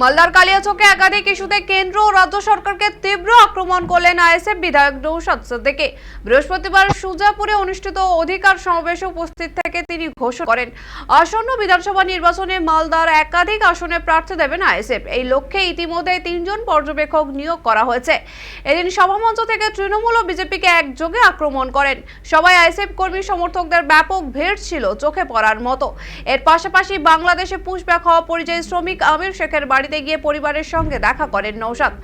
মালদার কালিয়াচকে একাধিক ইস্যুতে কেন্দ্র ও রাজ্য সরকারকে তীব্র আক্রমণ করলেন আইএসএফ বিধায়ক নৌশাদ সিদ্দিকী বৃহস্পতিবার সুজাপুরে অনুষ্ঠিত অধিকার সমাবেশে উপস্থিত থেকে তিনি ঘোষণা করেন। আসন্ন বিধানসভা নির্বাচনে মালদার একাধিক আসনে প্রার্থী দেবেন আইএসএফ। এই লক্ষ্যে ইতিমধ্যে তিনজন পর্যবেক্ষক নিয়োগ করা হয়েছে। এদিন সভামঞ্চ থেকে তৃণমূল ও বিজেপিকে একযোগে আক্রমণ করেন। সবাই আইএসএফ কর্মী সমর্থকদের ব্যাপক ভিড় ছিল চোখে পড়ার মতো। এর পাশাপাশি বাংলাদেশে পুশব্যাক হওয়া পরিযায়ী শ্রমিক আমির শেখের বাড়িতে গিয়ে পরিবারের সঙ্গে দেখা করেন নৌশাদ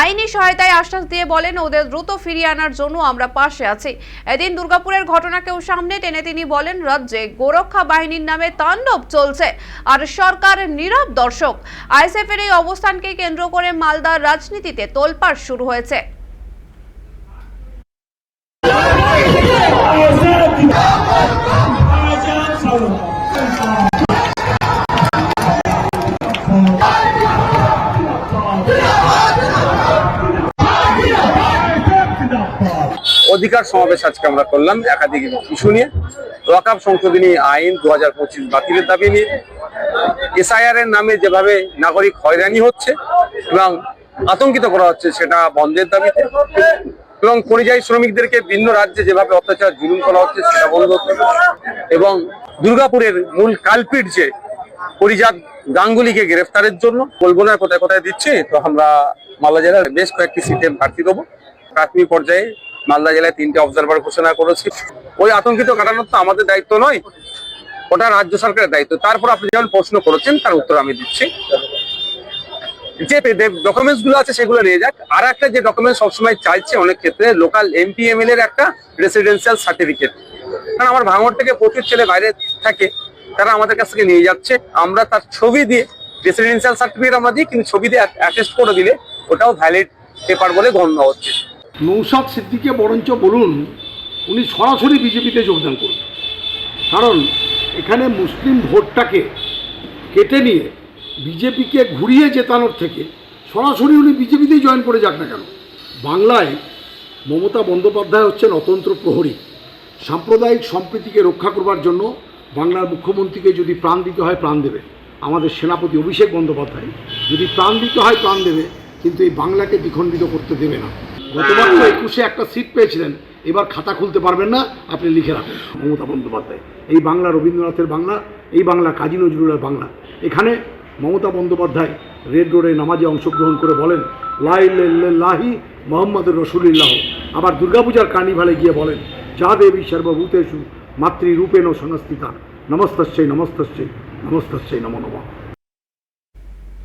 আইনি সহায়তায় আশ্বাস দিয়ে বলেন ওদের দ্রুত ফিরিয়ে আনার জন্য আমরা পাশে আছি এদিন দুর্গাপুরের ঘটনাকেও সামনে টেনে তিনি বলেন রাজ্যে গোরক্ষা বাহিনীর নামে তাণ্ডব চলছে আর সরকার নীরব দর্শক আইএসএফ এর এই অবস্থানকে কেন্দ্র করে মালদার রাজনীতিতে তোলপাড় শুরু হয়েছে অধিকার সমাবেশ আজকে আমরা করলাম, একাধিক ইস্যু নিয়ে। ওয়াকাব সংশোধনী আইন দু হাজার পঁচিশ বাতিলের দাবি নিয়ে। এসআইআর এর নামে যেভাবে নাগরিক হয়রানি হচ্ছে এবং আতঙ্কিত করা হচ্ছে সেটা বন্ধের দাবিতে এবং পরিযায়ী শ্রমিকদেরকে ভিন্ন রাজ্যে যেভাবে অত্যাচার জুলুম করা হচ্ছে সেটা বন্ধ হচ্ছে। এবং দুর্গাপুরের মূল কালপিট যে পরিজাত গাঙ্গুলিকে গ্রেফতারের জন্য বলব না কোথায় কোথায় দিচ্ছে, তো আমরা মালদা জেলার বেশ কয়েকটি সিটে প্রার্থী দেবো প্রাথমিক পর্যায়ে মালদা জেলায় তিনটে অবজারভার ঘোষণা করেছি। ওই আতঙ্কিত কাটানোর তো আমাদের দায়িত্ব নয়, ওটা রাজ্য সরকারের দায়িত্ব। তারপর আপনি যেমন প্রশ্ন করেছেন, তার উত্তর আমি দিচ্ছি। যে ডকুমেন্টসগুলো আছে সেগুলো নিয়ে যাক। আর একটা যে ডকুমেন্ট সবসময় চাইছে অনেক ক্ষেত্রে লোকাল এমপি এমএল এর একটা রেসিডেন্সিয়াল সার্টিফিকেট কারণ আমার ভাঙড় থেকে প্রচুর ছেলে বাইরে থাকে, তারা আমাদের কাছ থেকে নিয়ে যাচ্ছে। আমরা তার ছবি দিয়ে রেসিডেন্সিয়াল সার্টিফিকেট আমরা দিই, কিন্তু ছবি দিয়ে অ্যাটেস্ট করে দিলে ওটাও ভ্যালিড পেপার বলে গণ্য হচ্ছে। নৌসাদ সিদ্দিকে বরঞ্চ বলুন, উনি সরাসরি বিজেপিতে যোগদান করুন। কারণ এখানে মুসলিম ভোটটাকে কেটে নিয়ে বিজেপিকে ঘুরিয়ে জেতানোর থেকে সরাসরি উনি বিজেপিতেই জয়েন করে যাক না কেন? বাংলায় মমতা বন্দ্যোপাধ্যায় হচ্ছেন অতন্ত্র প্রহরী। সাম্প্রদায়িক সম্প্রীতিকে রক্ষা করবার জন্য বাংলার মুখ্যমন্ত্রীকে যদি প্রাণ দিতে হয়, প্রাণ দেবে। আমাদের সেনাপতি অভিষেক বন্দ্যোপাধ্যায় যদি প্রাণ দিতে হয়, প্রাণ দেবে, কিন্তু এই বাংলাকে দ্বিখণ্ডিত করতে দেবে না। গতবার তো একুশে একটা সিট পেয়েছিলেন। এবার খাতা খুলতে পারবেন না আপনি লিখে রাখুন। মমতা বন্দ্যোপাধ্যায় এই বাংলা রবীন্দ্রনাথের বাংলা এই বাংলা কাজী নজরুলের বাংলা। এখানে মমতা বন্দ্যোপাধ্যায় রেড রোডে নামাজে অংশগ্রহণ করে বলেন লাই লাহি মোহাম্মদ রসুলিল্লাহ। আবার দুর্গাপূজার কার্নিভালে গিয়ে বলেন যা দেবী সর্বভূতেষু মাতৃরূপেণ সংস্থিতা নমস্তস্যై নমস্তস্যై নমস্তস্যై নমো নমঃ।